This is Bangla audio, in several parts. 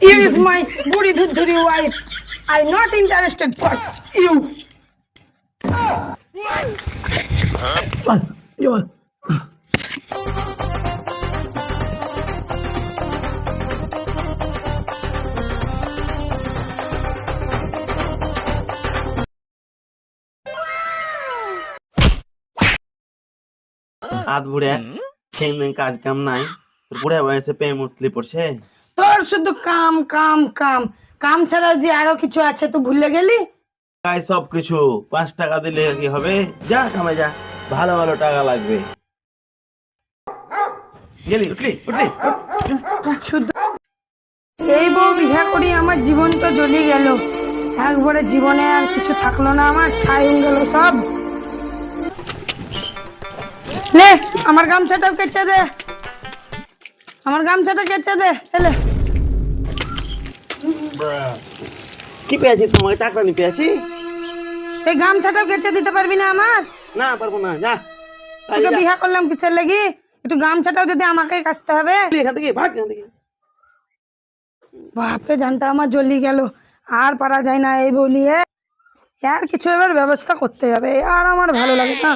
You is my booty dhudhuri wife. I'm not interested for you. বল কি বল হাত বুড়ে সেই মেয়ে কাজ কাম নাই তোর বুড়ে বয়সে প্রেম উঠলি পড়ছে তোর শুধু কাম কাম কাম। কাম ছাড়াও যে আরও কিছু আছে তো ভুলে গেলি? তাই সব কিছু পাঁচ টাকা দিলে কি হবে? যা কামে যা। ভালো ভালো টাকা লাগবে। গেলি উঠলি উঠলি শুধু এই বউ বিহা করি আমার জীবন তো জ্বলি গেল। একবারে জীবনে আর কিছু থাকল না আমার ছাই হয়ে গেল সব। লে আমার গামছাটা কেচে দে। আমার গামছাটা কেচে দে এলে কি পেয়েছি তোমাকে চাকরানি পেয়েছি। এই গামছাটাও কেচে দিতে পারবি না আমার? না পারব না যা। তোকে যা। বিহা করলাম কিসের লাগি? একটু গামছাটাও যদি আমাকে কাচতে হবে। এখান থেকে ভাগ এখান থেকে। বাপরে জানটা আমার জ্বলি গেল। আর পারা যায় না এই বলিয়ে আর কিছু এবার ব্যবস্থা করতে হবে। আর আমার ভালো লাগে না।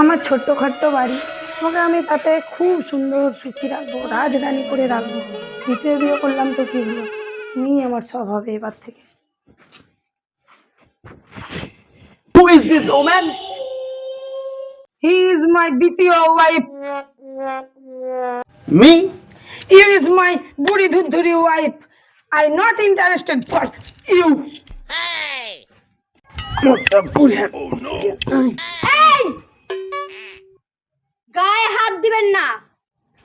আমার ছোট্ট খাট্ট বাড়ি। তোমাকে আমি তাতে খুব সুন্দর সুখী রাখব রাজরানী করে রাখব। দ্বিতীয় বিয়ে করলাম তো কি হলো? তুমি আমার সব হবে এবার থেকে। Who is this woman? He is my দ্বিতীয় wife Me? You is my বুড়ি ধুরধুরি wife I not interested for you মোটা বুড়ে এই গায়ে হাত দিবেন না।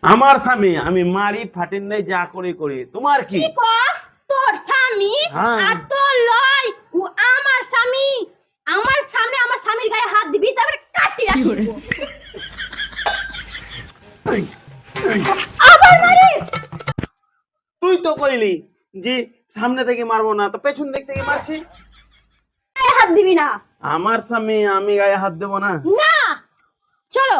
আমার স্বামী আমি মারি ফাটিন নেই যা করি করি। তোমার কি? কস? তোর স্বামী হ্যাঁ। আর তোর লয় ও আমার স্বামী। আমার সামনে আমার স্বামীর গায়ে হাত দিবি তারপরে কাটি রাখব। আবার মারিস? তুই তো কইলি যে সামনে থেকে মারবো না তো পেছন দিক থেকে মারছি। হাত দিবি না। আমার স্বামী আমি গায়ে হাত দেবো না। না। চলো।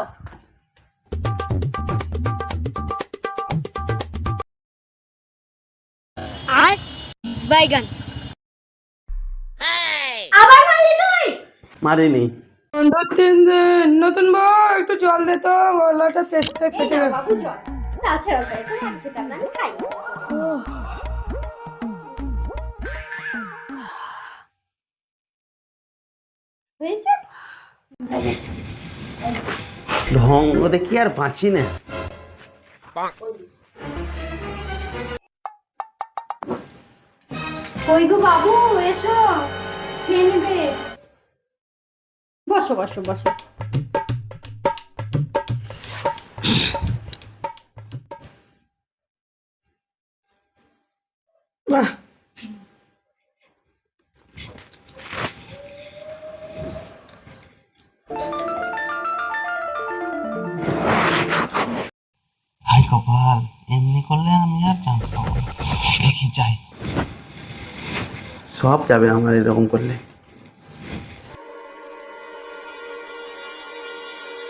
বাইগান আবার মারলি তুই? মারিনি। দু তিন দিন। নতুন বউ একটু জল দে তো গলাটা তেষ্টা ফেটে গেছে। বাবু চল না ছেড়ে দে তুমি আজকে টাকা আমি খাই। হয়েছে? ঢং কি আর বাঁচি না কই গো বাবু এসো। খেয়ে নেবে। বসো বসো বসো। বাহ। হাই কপাল এমনি করলে আমি আর চান্স পাবো না। দেখি যাই। সব যাবে আমার এরকম করলে।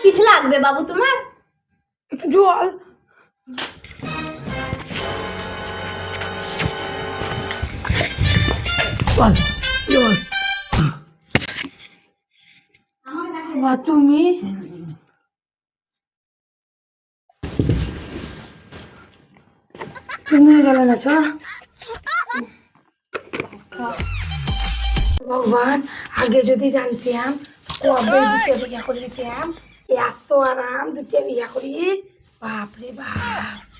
কিছু লাগবে বাবু তোমার? একটু জল। বল কি বল বা তুমি তুমি গেলে না ছ ভগবান, আগে যদি জানতাম কবে দুটো বিয়া করে দিতাম এত আরাম, দুটো বিয়া করি? বাপরে বাপ।